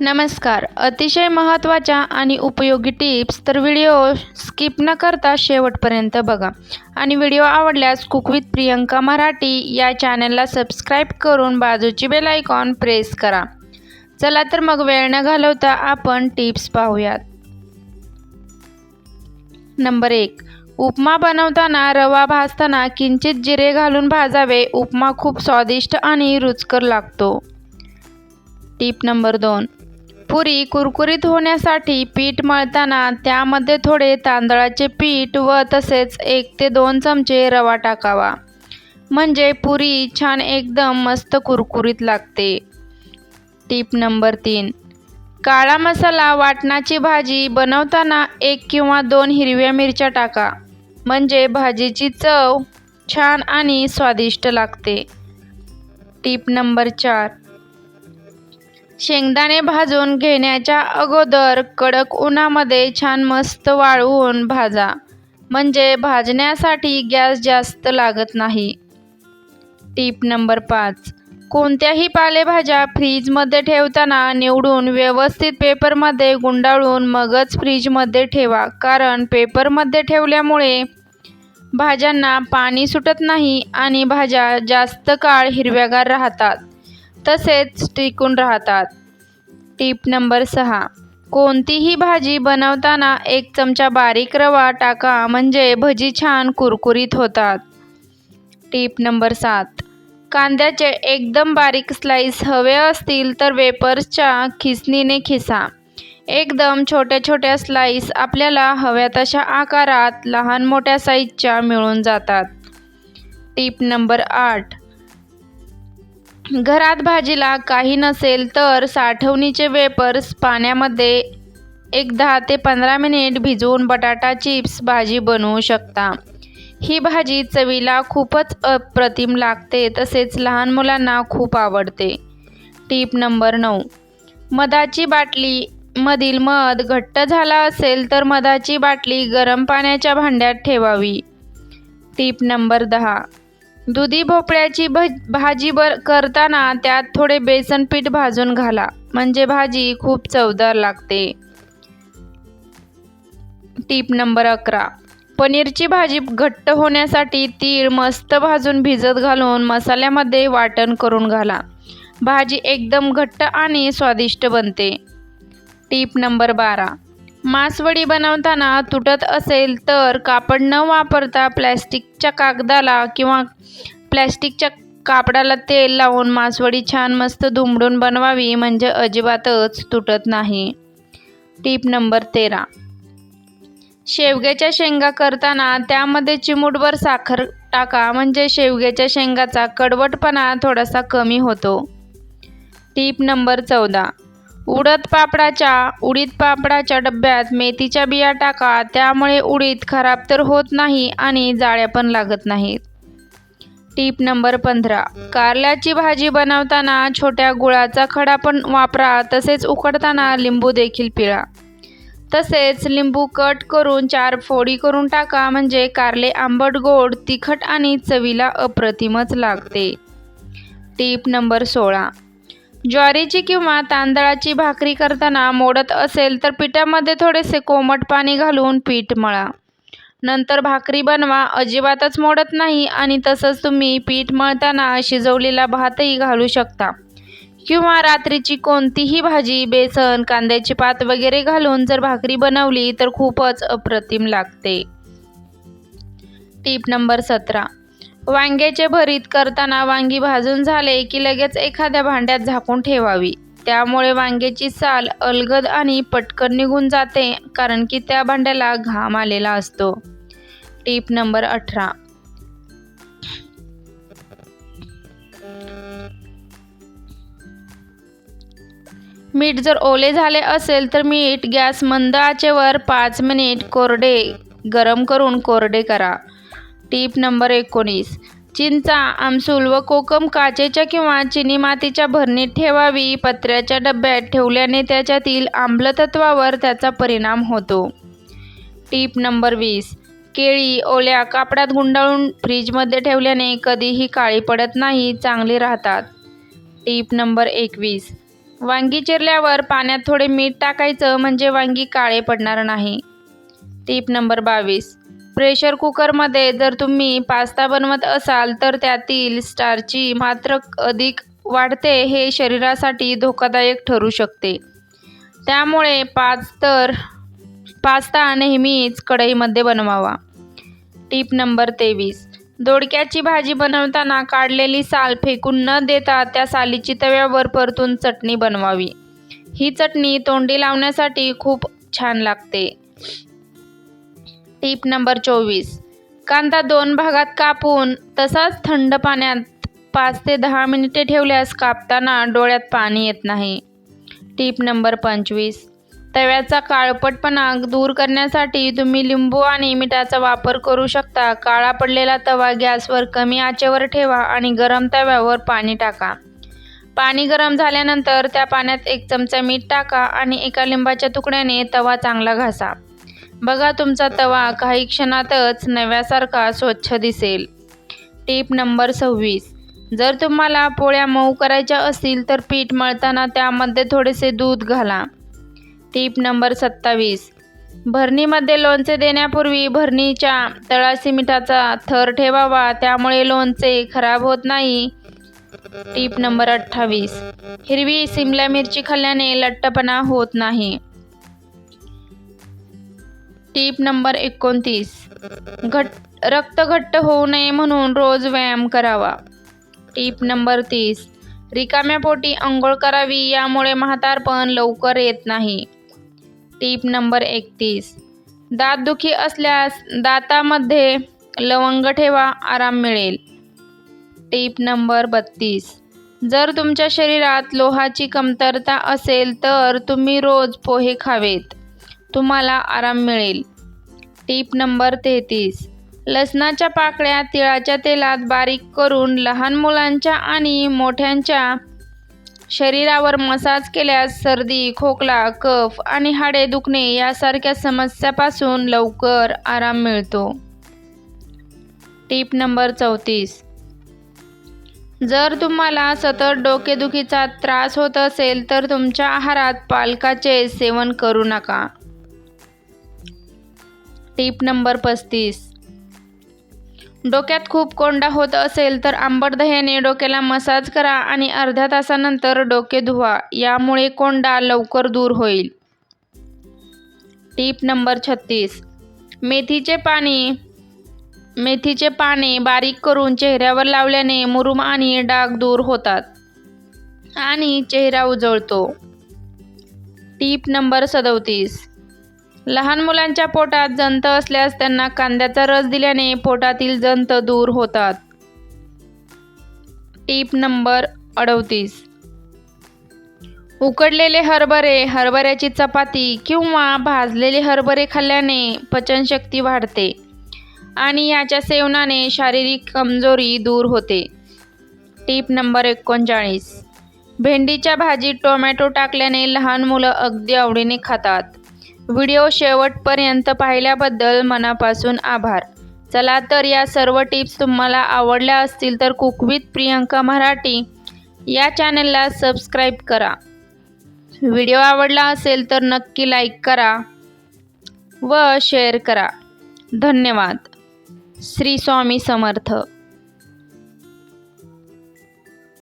नमस्कार. अतिशय महत्त्वाच्या आणि उपयोगी टिप्स तर व्हिडिओ स्किप न करता शेवटपर्यंत बघा. आणि व्हिडिओ आवडल्यास कुक विथ प्रियंका मराठी या चॅनलला सबस्क्राईब करून बाजूची बेल आयकॉन प्रेस करा. चला तर मग वेळ न घालवता आपण टिप्स पाहूयात. नंबर एक. उपमा बनवताना रवा भाजताना किंचित जिरे घालून भाजावे. उपमा खूप स्वादिष्ट आणि रुचकर लागतो. टीप नंबर दोन. पुरी कुरकुरीत होण्यासाठी पीठ मळताना त्यामध्ये थोडे तांदळाचे पीठ व तसेच एक ते दोन चमचे रवा टाकावा. म्हणजे पुरी छान एकदम मस्त कुरकुरीत लागते. टीप नंबर तीन. काळा मसाला वाटणाची भाजी बनवताना एक किंवा दोन हिरव्या मिरच्या टाका. म्हणजे भाजीची चव छान आणि स्वादिष्ट लागते. टीप नंबर चार. शेंगदाणे भाजून घेण्याच्या अगोदर कडक उन्हामध्ये छान मस्त वाळवून भाजा. म्हणजे भाजण्यासाठी गॅस जास्त लागत नाही. टीप नंबर पाच. कोणत्याही पालेभाज्या फ्रीजमध्ये ठेवताना निवडून व्यवस्थित पेपरमध्ये गुंडाळून मगच फ्रीजमध्ये ठेवा. कारण पेपरमध्ये ठेवल्यामुळे भाज्यांना पाणी सुटत नाही आणि भाज्या जास्त काळ हिरव्यागार राहतात. तसेच टिकून राहतात. टीप नंबर सहा. कोणतीही भाजी बनवताना एक चमचा बारीक रवा टाका म्हणजे भजी छान कुरकुरीत होतात. टीप नंबर सात. कांद्याचे एकदम बारीक स्लाईस हवे असतील तर वेपर्सच्या खिसणीने खिसा. एकदम छोट्या छोट्या स्लाईस आपल्याला हव्या तशा आकारात लहान मोठ्या साईजच्या मिळून जातात. टीप नंबर आठ. घरात भाजीला काही नसेल तर साठवणीचे वेपर्स पाण्यामध्ये एक दहा ते पंधरा मिनिट भिजवून बटाटा चिप्स भाजी बनवू शकता. ही भाजी चवीला खूपच अप्रतिम लागते तसेच लहान मुलांना खूप आवडते. टीप नंबर नऊ. मधाची बाटली मधील मध घट्ट झाला असेल तर मधाची बाटली गरम पाण्याच्या भांड्यात ठेवावी. टीप नंबर दहा. दुधी भोपळ्याची भाजी बर करताना त्यात थोडे बेसन पीठ भाजून घाला. म्हणजे भाजी खूप चवदार लागते. टीप नंबर अकरा. पनीरची भाजी घट्ट होण्यासाठी तीळ मस्त भाजून भिजत घालून मसाल्यामध्ये वाटण करून घाला. भाजी एकदम घट्ट आणि स्वादिष्ट बनते. टीप नंबर बारा. मासवडी बनवताना तुटत असेल तर कापड न वापरता प्लॅस्टिकच्या कागदाला किंवा प्लॅस्टिकच्या कापडाला तेल लावून मासवडी छान मस्त दुमडून बनवावी म्हणजे अजिबातच तुटत नाही. टीप नंबर तेरा. शेवग्याच्या शेंगा करताना त्यामध्ये चिमूटभर साखर टाका म्हणजे शेवग्याच्या शेंगाचा कडवटपणा थोडासा कमी होतो. टीप नंबर चौदा. उडद पापडाच्या उडीद पापडाच्या डब्यात मेथीच्या बिया टाका त्यामुळे उडीद खराब तर होत नाही आणि जाळ्या पण लागत नाहीत. टीप नंबर पंधरा. कारल्याची भाजी बनवताना छोट्या गुळाचा खडा पण वापरा तसेच उकडताना लिंबू देखील पिळा. तसेच लिंबू कट करून चार फोडी करून टाका म्हणजे कारले आंबट गोड तिखट आणि चवीला अप्रतिमच लागते. टीप नंबर सोळा. ज्वारीची किंवा तांदळाची भाकरी करताना मोडत असेल तर पिठामध्ये थोडेसे कोमट पाणी घालून पीठ मळा. नंतर भाकरी बनवा अजिबातच मोडत नाही आणि तसंच तुम्ही पीठ मळताना शिजवलेला भातही घालू शकता. किंवा रात्रीची कोणतीही भाजी बेसन कांद्याची पात वगैरे घालून जर भाकरी बनवली तर खूपच अप्रतिम लागते. टीप नंबर सतरा. वांग्याचे भरीत करताना वांगी भाजून झाले की लगेच एखाद्या भांड्यात झाकून ठेवावी. त्यामुळे वांग्याची साल अलगद आणि पटकन निघून जाते कारण की त्या भांड्याला घाम आलेला असतो. टीप नंबर अठरा. मीठ जर ओले झाले असेल तर मीठ गॅस मंद आचेवर पाच मिनिट कोरडे गरम करून कोरडे करा. टीप नंबर एकोणीस. चिंचा आमसूल व कोकम काचेच्या किंवा चिनी मातीच्या भरणीत ठेवावी. पत्र्याच्या डब्यात ठेवल्याने त्याच्यातील आम्लतत्वावर त्याचा परिणाम होतो. टीप नंबर वीस. केळी ओल्या कापडात गुंडाळून फ्रीजमध्ये ठेवल्याने कधीही काळी पडत नाही चांगली राहतात. टीप नंबर एकवीस. वांगी चिरल्यावर पाण्यात थोडे मीठ टाकायचं म्हणजे वांगी काळे पडणार नाही. टीप नंबर बावीस. प्रेशर कुकरमध्ये जर तुम्ही पास्ता बनवत असाल तर त्यातील स्टारची मात्र अधिक वाढते हे शरीरासाठी धोकादायक ठरू शकते. त्यामुळे पाच तर पास्ता नेहमीच कढईमध्ये बनवावा. टीप नंबर तेवीस. दोडक्याची भाजी बनवताना काढलेली साल फेकून न देता त्या सालीची तव्यावर परतून चटणी बनवावी. ही चटणी तोंडी लावण्यासाठी खूप छान लागते. टीप नंबर चोवीस. कांदा दोन भागात कापून तसाच थंड पाण्यात पाच ते दहा मिनिटे ठेवल्यास कापताना डोळ्यात पाणी येत नाही. टीप नंबर पंचवीस. तव्याचा काळपटपणा दूर करण्यासाठी तुम्ही लिंबू आणि मिठाचा वापर करू शकता. काळा पडलेला तवा गॅसवर कमी आचेवर ठेवा आणि गरम तव्यावर पाणी टाका. पाणी गरम झाल्यानंतर त्या पाण्यात एक चमचा मीठ टाका आणि एका लिंबाच्या तुकड्याने तवा चांगला घासा. बघा तुमचा तवा काही क्षणातच नव्यासारखा स्वच्छ दिसेल. टीप नंबर सव्वीस. जर तुम्हाला पोळ्या मऊ करायच्या असतील तर पीठ मळताना त्यामध्ये थोडेसे दूध घाला. टीप नंबर सत्तावीस. भरणीमध्ये लोणचे देण्यापूर्वी भरणीच्या तळाशी मिठाचा थर ठेवावा त्यामुळे लोणचे खराब होत नाही. टीप नंबर अठ्ठावीस. हिरवी सिमला मिरची खाल्ल्याने लट्टपणा होत नाही. टीप नंबर एकोणतीस. घट रक्त घट्ट होऊ नये म्हणून रोज व्यायाम करावा. टीप नंबर तीस. रिकाम्या पोटी अंघोळ करावी यामुळे म्हातारपण लवकर येत नाही. टीप नंबर एकतीस. दातदुखी असल्यास दातामध्ये लवंग ठेवा आराम मिळेल. टीप नंबर बत्तीस. जर तुमच्या शरीरात लोहाची कमतरता असेल तर तुम्ही रोज पोहे खावेत. तुम्हाला आराम मिळेल. टीप नंबर तेहतीस. लसणाच्या पाकळ्या तिळाच्या तेलात बारीक करून लहान मुलांच्या आणि मोठ्यांच्या शरीरावर मसाज केल्यास सर्दी खोकला कफ आणि हाडे दुखणे यासारख्या समस्यापासून लवकर आराम मिळतो. टीप नंबर चौतीस. जर तुम्हाला सतत डोकेदुखीचा त्रास होत असेल तर तुमच्या आहारात पालकाचे सेवन करू नका. टीप नंबर पस्तीस. डोक्यात खूप कोंडा होत असेल तर आंबट दह्याने डोक्याला मसाज करा आणि अर्ध्या तासानंतर डोके धुवा. यामुळे कोंडा लवकर दूर होईल. टीप नंबर छत्तीस. मेथीचे पाणी मेथीचे पाने बारीक करून चेहऱ्यावर लावल्याने मुरुम आणि डाग दूर होतात आणि चेहरा उजळतो. टीप नंबर सदोतीस. लहान मुलांच्या पोटात जंत असल्यास त्यांना कांद्याचा रस दिल्याने पोटातील जंत दूर होतात. टीप नंबर अडतीस. उकडलेले हरभरे हरभऱ्याची चपाती किंवा भाजलेले हरभरे खाल्ल्याने पचनशक्ती वाढते आणि याच्या सेवनाने शारीरिक कमजोरी दूर होते. टीप नंबर एकोणचाळीस. भेंडीच्या भाजीत टोमॅटो टाकल्याने लहान मुलं अगदी आवडीने खातात. व्हिडिओ शेवटपर्यंत पाहिल्याबद्दल मनापासून आभार. चला तर या सर्व टिप्स तुम्हाला आवडल्या असतील तर कुकविथ प्रियंका मराठी या चॅनलला सबस्क्राईब करा. व्हिडिओ आवडला असेल तर नक्की लाईक करा व शेअर करा. धन्यवाद. श्री स्वामी समर्थ.